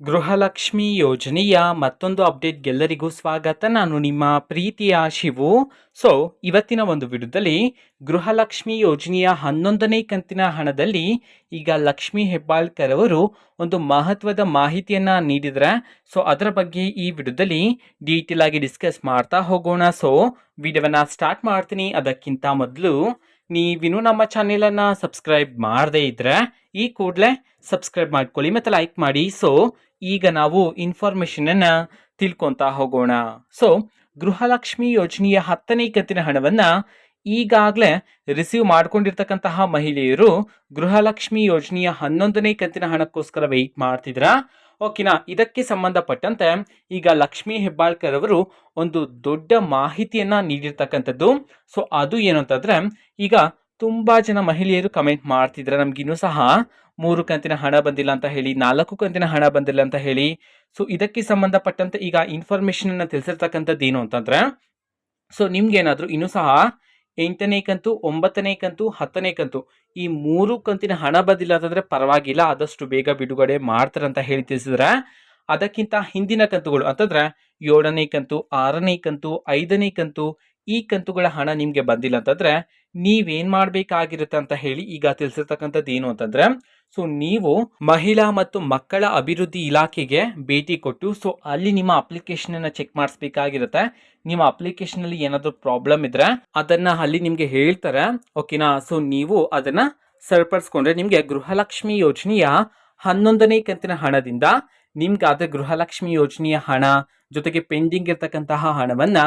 ಗೃಹಲಕ್ಷ್ಮಿ ಯೋಜನೆಯ ಮತ್ತೊಂದು ಅಪ್ಡೇಟ್ಗೆಲ್ಲರಿಗೂ ಸ್ವಾಗತ. ನಾನು ನಿಮ್ಮ ಪ್ರೀತಿಯ ಶಿವು. ಸೊ ಇವತ್ತಿನ ಒಂದು ವಿಡಿಯೋದಲ್ಲಿ ಗೃಹಲಕ್ಷ್ಮಿ ಯೋಜನೆಯ ಹನ್ನೊಂದನೇ ಕಂತಿನ ಹಣದಲ್ಲಿ ಈಗ ಲಕ್ಷ್ಮಿ ಹೆಬ್ಬಾಳ್ಕರ್ ಅವರು ಒಂದು ಮಹತ್ವದ ಮಾಹಿತಿಯನ್ನು ನೀಡಿದರೆ ಸೊ ಅದರ ಬಗ್ಗೆ ಈ ವಿಡಿಯೋದಲ್ಲಿ ಡೀಟೇಲ್ ಆಗಿ ಡಿಸ್ಕಸ್ ಮಾಡ್ತಾ ಹೋಗೋಣ. ಸೊ ವಿಡಿಯೋವನ್ನ ಸ್ಟಾರ್ಟ್ ಮಾಡ್ತೀನಿ. ಅದಕ್ಕಿಂತ ಮೊದಲು ನೀವಿನ್ನೂ ನಮ್ಮ ಚಾನೆಲನ್ನು ಸಬ್ಸ್ಕ್ರೈಬ್ ಮಾಡದೇ ಇದ್ರೆ, ಈ ಕೂಡಲೇ ಸಬ್ಸ್ಕ್ರೈಬ್ ಮಾಡ್ಕೊಳ್ಳಿ ಮತ್ತು ಲೈಕ್ ಮಾಡಿ. ಸೊ ಈಗ ನಾವು ಇನ್ಫಾರ್ಮೇಷನನ್ನು ತಿಳ್ಕೊತಾ ಹೋಗೋಣ. ಸೊ ಗೃಹಲಕ್ಷ್ಮಿ ಯೋಜನೆಯ ಹತ್ತನೇ ಕಂತಿನ ಹಣವನ್ನು ಈಗಾಗಲೇ ರಿಸೀವ್ ಮಾಡ್ಕೊಂಡಿರ್ತಕ್ಕಂತಹ ಮಹಿಳೆಯರು ಗೃಹಲಕ್ಷ್ಮಿ ಯೋಜನೆಯ ಹನ್ನೊಂದನೇ ಕಂತಿನ ಹಣಕ್ಕೋಸ್ಕರ ವೆಯ್ಟ್ ಮಾಡ್ತಿದ್ರಾ? ಓಕೆನಾ ಇದಕ್ಕೆ ಸಂಬಂಧಪಟ್ಟಂತೆ ಈಗ ಲಕ್ಷ್ಮೀ ಹೆಬ್ಬಾಳ್ಕರ್ ಅವರು ಒಂದು ದೊಡ್ಡ ಮಾಹಿತಿಯನ್ನ ನೀಡಿರ್ತಕ್ಕಂಥದ್ದು. ಸೊ ಅದು ಏನು ಅಂತಂದ್ರೆ ಈಗ ತುಂಬಾ ಜನ ಮಹಿಳೆಯರು ಕಮೆಂಟ್ ಮಾಡ್ತಿದ್ರೆ ನಮ್ಗಿನ್ನೂ ಸಹ ಮೂರು ಕಂತಿನ ಹಣ ಬಂದಿಲ್ಲ ಅಂತ ಹೇಳಿ, ನಾಲ್ಕು ಕಂತಿನ ಹಣ ಬಂದಿಲ್ಲ ಅಂತ ಹೇಳಿ. ಸೊ ಇದಕ್ಕೆ ಸಂಬಂಧಪಟ್ಟಂತೆ ಈಗ ಇನ್ಫಾರ್ಮೇಷನನ್ನು ತಿಳಿಸಿರ್ತಕ್ಕಂಥದ್ದು ಏನು ಅಂತಂದ್ರೆ ಸೊ ನಿಮ್ಗೇನಾದರೂ ಇನ್ನೂ ಸಹ ಎಂಟನೇ ಕಂತು, ಒಂಬತ್ತನೇ ಕಂತು, ಹತ್ತನೇ ಕಂತು ಈ ಮೂರು ಕಂತಿನ ಹಣ ಬಂದಿಲ್ಲ ಅಂತಂದ್ರೆ ಪರವಾಗಿಲ್ಲ, ಆದಷ್ಟು ಬೇಗ ಬಿಡುಗಡೆ ಮಾಡ್ತಾರೆ ಅಂತ ಹೇಳಿ ತಿಳಿಸಿದ್ರೆ, ಅದಕ್ಕಿಂತ ಹಿಂದಿನ ಕಂತುಗಳು ಅಂತಂದ್ರೆ ಏಳನೇ ಕಂತು, ಆರನೇ ಕಂತು, ಐದನೇ ಕಂತು ಈ ಕಂತುಗಳ ಹಣ ನಿಮಗೆ ಬಂದಿಲ್ಲ ಅಂತಂದ್ರೆ ನೀವೇನು ಮಾಡಬೇಕಾಗಿರುತ್ತೆ ಅಂತ ಹೇಳಿ ಈಗ ತಿಳಿಸಿರ್ತಕ್ಕಂಥದ್ದು ಏನು ಅಂತಂದ್ರೆ ಸೊ ನೀವು ಮಹಿಳಾ ಮತ್ತು ಮಕ್ಕಳ ಅಭಿವೃದ್ಧಿ ಇಲಾಖೆಗೆ ಭೇಟಿ ಕೊಟ್ಟು ಸೊ ಅಲ್ಲಿ ನಿಮ್ಮ ಅಪ್ಲಿಕೇಶನ್ ಅನ್ನ ಚೆಕ್ ಮಾಡಿಸ್ಬೇಕಾಗಿರುತ್ತೆ. ನಿಮ್ಮ ಅಪ್ಲಿಕೇಶನ್ ಅಲ್ಲಿ ಏನಾದರೂ ಪ್ರಾಬ್ಲಮ್ ಇದ್ರೆ ಅದನ್ನ ಅಲ್ಲಿ ನಿಮಗೆ ಹೇಳ್ತಾರೆ. ಓಕೆನಾ ಸೊ ನೀವು ಅದನ್ನ ಸರಿಪಡಿಸ್ಕೊಂಡ್ರೆ ನಿಮಗೆ ಗೃಹಲಕ್ಷ್ಮಿ ಯೋಜನೆಯ ಹನ್ನೊಂದನೇ ಕಂತಿನ ಹಣದಿಂದ ನಿಮ್ಗಾದ್ರೆ ಗೃಹಲಕ್ಷ್ಮಿ ಯೋಜನೆಯ ಹಣ ಜೊತೆಗೆ ಪೆಂಡಿಂಗ್ ಇರತಕ್ಕಂತಹ ಹಣವನ್ನ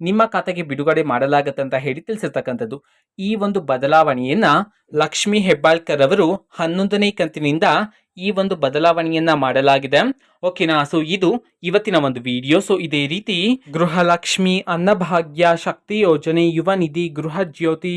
ನಿಮ್ಮ ಖಾತೆಗೆ ಬಿಡುಗಡೆ ಮಾಡಲಾಗತ್ತೆ ಅಂತ ಹೇಳಿ ತಿಳಿಸಿರ್ತಕ್ಕಂಥದ್ದು. ಈ ಒಂದು ಬದಲಾವಣೆಯನ್ನ ಲಕ್ಷ್ಮಿ ಹೆಬ್ಬಾಳ್ಕರ್ ಅವರು ಹನ್ನೊಂದನೇ ಕಂತಿನಿಂದ ಈ ಒಂದು ಬದಲಾವಣೆಯನ್ನ ಮಾಡಲಾಗಿದೆ. ಓಕೆನಾ ಸೊ ಇದು ಇವತ್ತಿನ ಒಂದು ವಿಡಿಯೋ ಸೊ ಇದೇ ರೀತಿ ಗೃಹಲಕ್ಷ್ಮಿ ಅನ್ನಭಾಗ್ಯ ಶಕ್ತಿ ಯೋಜನೆ ಯುವ ನಿಧಿ ಗೃಹ ಜ್ಯೋತಿ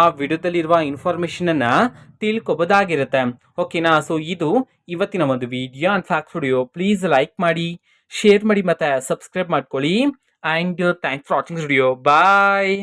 ಆ ವಿಡಿಯೋದಲ್ಲಿರುವ ಇನ್ಫಾರ್ಮೇಷನನ್ನು ತಿಳ್ಕೊಬೋದಾಗಿರುತ್ತೆ. ಓಕೆನಾ ಸೊ ಇದು ಇವತ್ತಿನ ಒಂದು video and fact video please like ಮಾಡಿ ಶೇರ್ ಮಾಡಿ ಮತ್ತು ಸಬ್ಸ್ಕ್ರೈಬ್ ಮಾಡ್ಕೊಳ್ಳಿ. And thanks for watching video bye